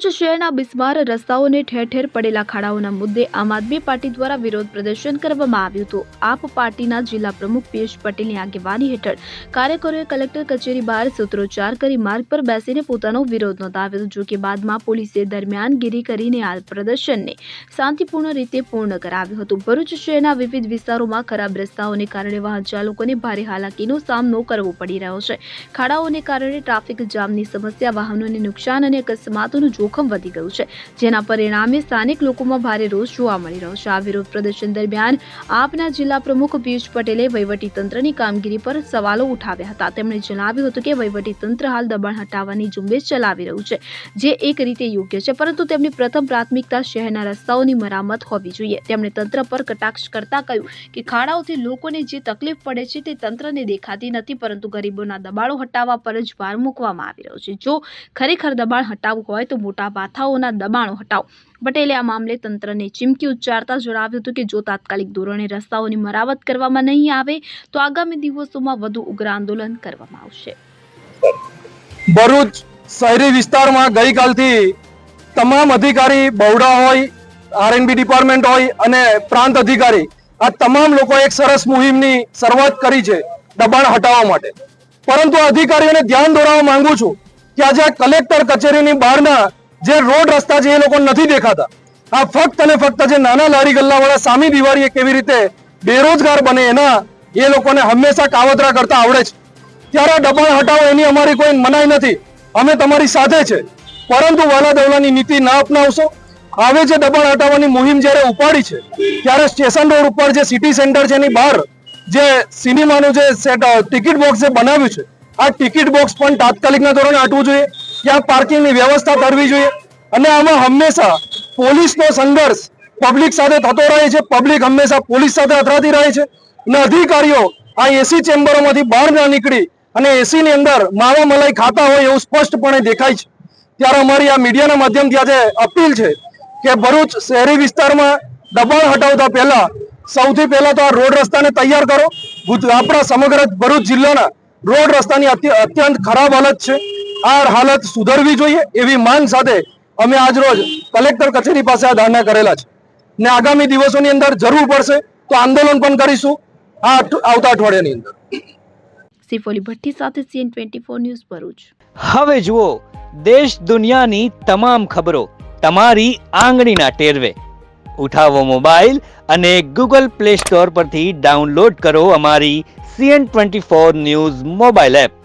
ભરૂચ શહેરના બિસ્માર રસ્તાઓને ઠેર ઠેર પડેલા ખાડાઓના મુદ્દે આમ આદમી પાર્ટી દ્વારા વિરોધ પ્રદર્શન કરવામાં આવ્યું હતું. આપ પાર્ટીના જિલ્લા પ્રમુખ પિયુષ પટેલની આગેવાની હેઠળ કાર્યકરોએ કલેક્ટર કચેરી બહાર સૂત્રોચ્ચાર કરી માર્ગ પર બેસીને પોતાનો વિરોધ નોંધાવ્યો. હતો જો કે બાદમાં પોલીસે દરમિયાનગીરી કરીને આ પ્રદર્શનને શાંતિપૂર્ણ રીતે પૂર્ણ કરાવ્યું હતું. ભરૂચ શહેરના વિવિધ વિસ્તારોમાં ખરાબ રસ્તાઓને કારણે વાહન ચાલકોને ભારે હાલાકીનો સામનો કરવો પડી રહ્યો છે. ખાડાઓને કારણે ટ્રાફિક જામની સમસ્યા, વાહનોને નુકસાન અને અકસ્માતોનું જોખમ વધી ગયું છે. જેના પરિણામે સ્થાનિક લોકોમાં ભારે રોષ જોવા મળી રહ્યો છે. આ વિરોધ પ્રદર્શન દરમિયાન આપના જિલ્લા પ્રમુખ પિયુષ પટેલે વહીવટી તંત્રની કામગીરી પર સવાલો ઉઠાવ્યા હતા. તેમણે જણાવ્યું હતું કે વહીવટી તંત્ર હાલ દબાણ હટાવવાની ઝુંબેશ ચલાવી રહ્યું છે, જે એક રીતે યોગ્ય છે, પરંતુ તેમની પ્રથમ પ્રાથમિકતા શહેરના રસ્તાઓની મરામત હોવી જોઈએ. તેમણે તંત્ર પર કટાક્ષ કરતા કહ્યું કે ખાડાઓથી લોકોને જે તકલીફ પડે છે તે તંત્રને દેખાતી નથી, પરંતુ ગરીબોના દબાણો હટાવવા પર જ ભાર મૂકવામાં આવી રહ્યો છે. જો ખરેખર દબાણ હટાવવું હોય તો મોટા પાથાઓના દબાણો હટાવો. પટેલે આ મામલે તંત્રને ચીમકી ઉચ્ચારતા જણાવ્યું હતું કે જો તાત્કાલિક ધોરણે રસ્તાઓની મરામત કરવામાં નહીં આવે, તો આગામી દિવસોમાં વધુ ઉગ્ર આંદોલન કરવામાં આવશે. ભરૂચ શહેરી વિસ્તારમાં ગઈકાલથી તમામ અધિકારી બહુડા હોય આરએનબી ડિપાર્ટમેન્ટ હોય અને પ્રાંત અધિકારી, આ તમામ લોકો એક સરસ મુહિમની શરૂઆત કરી છે દબાણ હટાવવા માટે. પરંતુ અધિકારીઓને ધ્યાન દોરાવવા માંગુ છું કે આજે કલેક્ટર કચેરીની બહારના જે રોડ રસ્તા છે એ લોકો નથી દેખાતા. આ ફક્ત અને ફક્ત જે નાના લારી ગલ્લાવાળા સામી દિવાળીએ કેવી રીતે બેરોજગાર બને એના, એ લોકોને હંમેશા કાવતરા કરતા આવડે છે. ત્યારે દબાણ હટાવો એની અમારી કોઈ મનાઈ નથી. અમે તમારી સાથે છે. પરંતુ વાલા દવલાની નીતિ ના અપનાવશો. હવે જે દબાણ હટાવવાની મુહિમ જ્યારે ઉપાડી છે, ત્યારે સ્ટેશન રોડ ઉપર જે સિટી સેન્ટર છે એની બહાર, જે સિનેમાનું જે ટિકિટ બોક્સ જે બનાવ્યું છે, આ ટિકિટ બોક્સ પણ તાત્કાલિકના ધોરણે હટવું જોઈએ. ત્યાં પાર્કિંગની વ્યવસ્થા કરવી જોઈએ. અને આમાં હંમેશા પોલીસનો સંઘર્ષ પબ્લિક સાથે થતો રહે છે. પબ્લિક હંમેશા પોલીસ સાથે અથડાતી રહે છે. અને અધિકારીઓ આ એસી ચેમ્બરોમાંથી બહાર ના નીકળી અને એસીની અંદર માવા મલાઈ ખાતા હોય એવું સ્પષ્ટપણે દેખાય છે. ત્યારે અમારી આ મીડિયાના માધ્યમથી આજે અપીલ છે કે ભરૂચ શહેરી વિસ્તારમાં દબાણ હટાવતા પહેલા સૌથી પહેલા તો આ રોડ રસ્તાને તૈયાર કરો. આપણા સમગ્ર ભરૂચ જિલ્લાના રોડ રસ્તાની અત્યંત ખરાબ હાલત છે. આ હાલત સુધરવી જોઈએ એવી માંગ સાથે અમે આજ રોજ કલેક્ટર કચેરી પાસે આ ધારણા કરેલા છે. ને આગામી દિવસોની અંદર જરૂર પડશે તો આંદોલન પણ કરીશું આ આવતા અઠવાડિયાની અંદર. સિફોલી ભટ્ટી સાથે CN twenty four news Bharuch. હવે જુઓ દેશ દુનિયાની તમામ ખબરો તમારી આંગળીના ટેરવે. ઉઠાવો મોબાઈલ અને ગૂગલ પ્લે સ્ટોર પરથી ડાઉનલોડ કરો અમારી CN twenty four news mobile app.